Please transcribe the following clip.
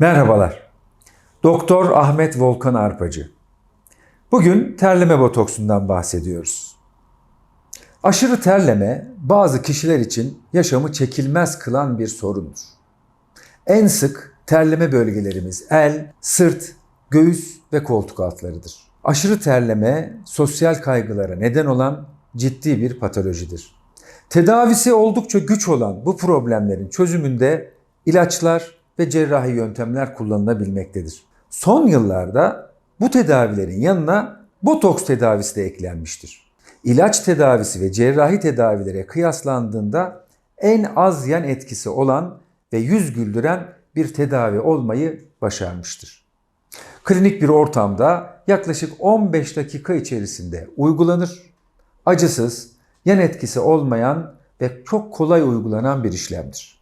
Merhabalar. Doktor Ahmet Volkan Arpacı. Bugün terleme botoksundan bahsediyoruz. Aşırı terleme bazı kişiler için yaşamı çekilmez kılan bir sorundur. En sık terleme bölgelerimiz el, sırt, göğüs ve koltuk altlarıdır. Aşırı terleme sosyal kaygılara neden olan ciddi bir patolojidir. Tedavisi oldukça güç olan bu problemlerin çözümünde ilaçlar ve cerrahi yöntemler kullanılabilmektedir. Son yıllarda bu tedavilerin yanına botoks tedavisi de eklenmiştir. İlaç tedavisi ve cerrahi tedavilere kıyaslandığında en az yan etkisi olan ve yüz güldüren bir tedavi olmayı başarmıştır. Klinik bir ortamda yaklaşık 15 dakika içerisinde uygulanır. Acısız, yan etkisi olmayan ve çok kolay uygulanan bir işlemdir.